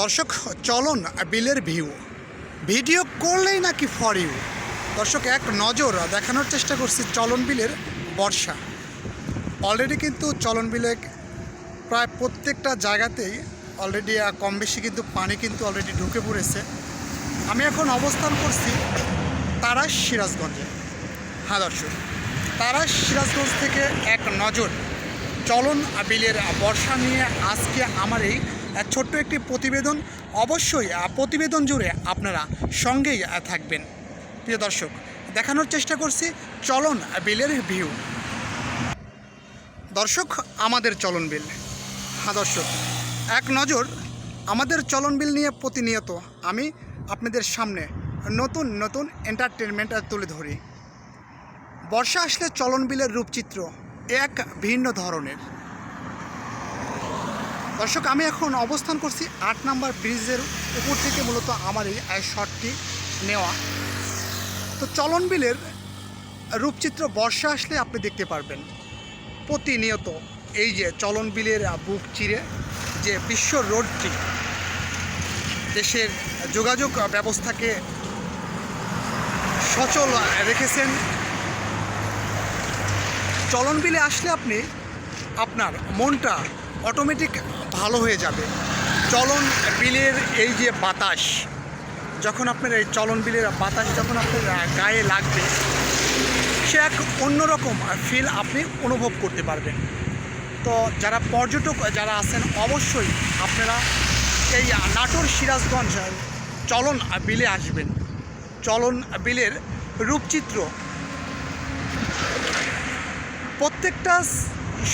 দর্শক, চলন বিলের ভিউ। ভিডিও করলেই নাকি ফর ইউ দর্শক, এক নজর দেখানোর চেষ্টা করছি চলন বিলের বর্ষা। অলরেডি কিন্তু চলন বিলে প্রায় প্রত্যেকটা জায়গাতেই অলরেডি কম বেশি কিন্তু পানি কিন্তু অলরেডি ঢুকে পড়েছে। আমি এখন অবস্থান করছি তারাস সিরাজগঞ্জে। হ্যাঁ দর্শক তারাস সিরাজগঞ্জ থেকে এক নজর চলন বিলের বর্ষা নিয়ে আজকে আমার এই ছোট্ট একটি প্রতিবেদন। অবশ্যই প্রতিবেদন জুড়ে আপনারা সঙ্গেই থাকবেন। প্রিয় দর্শক, দেখানোর চেষ্টা করছি চলন বিলের ভিউ। দর্শক, আমাদের চলন বিল। হ্যাঁ দর্শক, এক নজর আমাদের চলন বিল নিয়ে প্রতিনিয়ত আমি আপনাদের সামনে নতুন নতুন এন্টারটেনমেন্ট তুলে ধরি। বর্ষা আসলে চলন বিলের রূপচিত্র এক ভিন্ন ধরনের। দর্শক, আমি এখন অবস্থান করছি আট নাম্বার ব্রিজের উপর থেকে, মূলত আমার এই শটটি নেওয়া। তো চলন বিলের রূপচিত্র বর্ষা আসলে আপনি দেখতে পারবেন। প্রতিনিয়ত এই যে চলন বিলের বুক চিরে যে বিশ্ব রোডটি, দেশের যোগাযোগ ব্যবস্থাকে সচল রেখেছেন। চলন বিলে আসলে আপনি আপনার মনটা অটোমেটিক ভালো হয়ে যাবে। চলন বিলের এই যে বাতাস, যখন আপনার এই চলন বিলের বাতাস যখন আপনার গায়ে লাগবে, সে এক অন্যরকম ফিল আপনি অনুভব করতে পারবেন। তো যারা পর্যটক যারা আছেন, অবশ্যই আপনারা এই নাটোর সিরাজগঞ্জ চলন বিলে আসবেন। চলন বিলের রূপচিত্র প্রত্যেকটা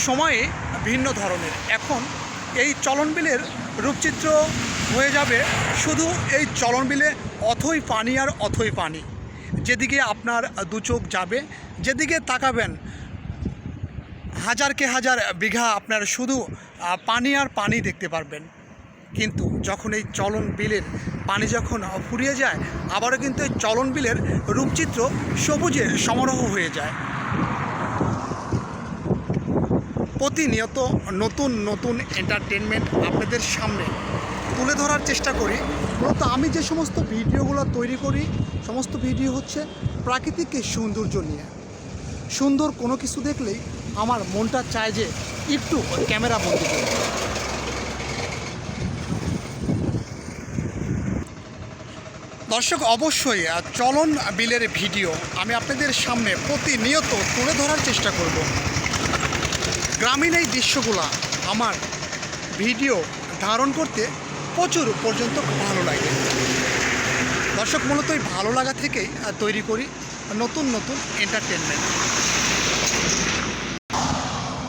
সময়ে ভিন্ন ধরনের। এখন এই চলন বিলের রূপচিত্র হয়ে যাবে শুধু এই চলন বিলে অথই পানি আর অথই পানি। যেদিকে আপনার দু চোখ যাবে, যেদিকে তাকাবেন হাজারকে হাজার বিঘা আপনার শুধু পানি আর পানি দেখতে পারবেন। কিন্তু যখন এই চলন বিলের পানি যখন ফুরিয়ে যায়, আবারও কিন্তু এই চলন বিলের রূপচিত্র সবুজে সমারোহ হয়ে যায়। প্রতিনিয়ত নতুন নতুন এন্টারটেনমেন্ট আপনাদের সামনে তুলে ধরার চেষ্টা করি। মূলত আমি যে সমস্ত ভিডিওগুলো তৈরি করি, সমস্ত ভিডিও হচ্ছে প্রাকৃতিক সৌন্দর্য নিয়ে। সুন্দর কোনো কিছু দেখলেই আমার মনটা চায় যে একটু ক্যামেরা বন্দি করি দর্শক, অবশ্যই চলন বিলের ভিডিও আমি আপনাদের সামনে প্রতিনিয়ত তুলে ধরার চেষ্টা করব। গ্রামীণ এই দৃশ্যগুলো আমার ভিডিও ধারণ করতে প্রচুর পর্যন্ত ভালো লাগে। দর্শক, মূলত এই ভালো লাগা থেকেই তৈরি করি নতুন নতুন এন্টারটেনমেন্ট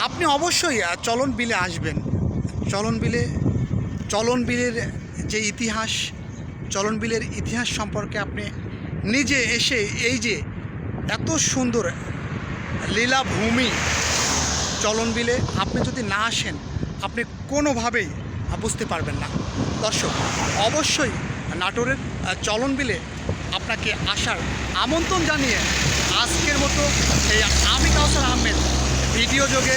আপনি অবশ্যই চলন বিলে আসবেন। চলন বিলে, চলন বিলের যে ইতিহাস, চলন বিলের ইতিহাস সম্পর্কে আপনি নিজে এসে এই যে এত সুন্দর লীলাভূমি চলন বিলে আপনি যদি না আসেন, আপনি কোনোভাবেই বুঝতে পারবেন না। দর্শক, অবশ্যই নাটোরের চলন বিলে আপনাকে আসার আমন্ত্রণ জানিয়ে আজকের মতো এই আমি কাউসার আহমেদ ভিডিও যোগে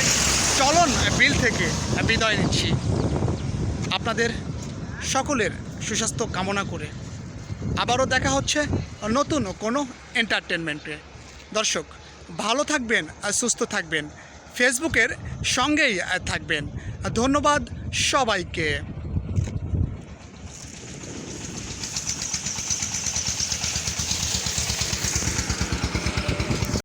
চলন বিল থেকে বিদায় নিচ্ছি। আপনাদের সকলের সুস্বাস্থ্য কামনা করে আবারও দেখা হচ্ছে নতুন কোনো এন্টারটেনমেন্টে দর্শক, ভালো থাকবেন আর সুস্থ থাকবেন। ফেসবুকের সঙ্গেই থাকবেন। ধন্যবাদ সবাইকে।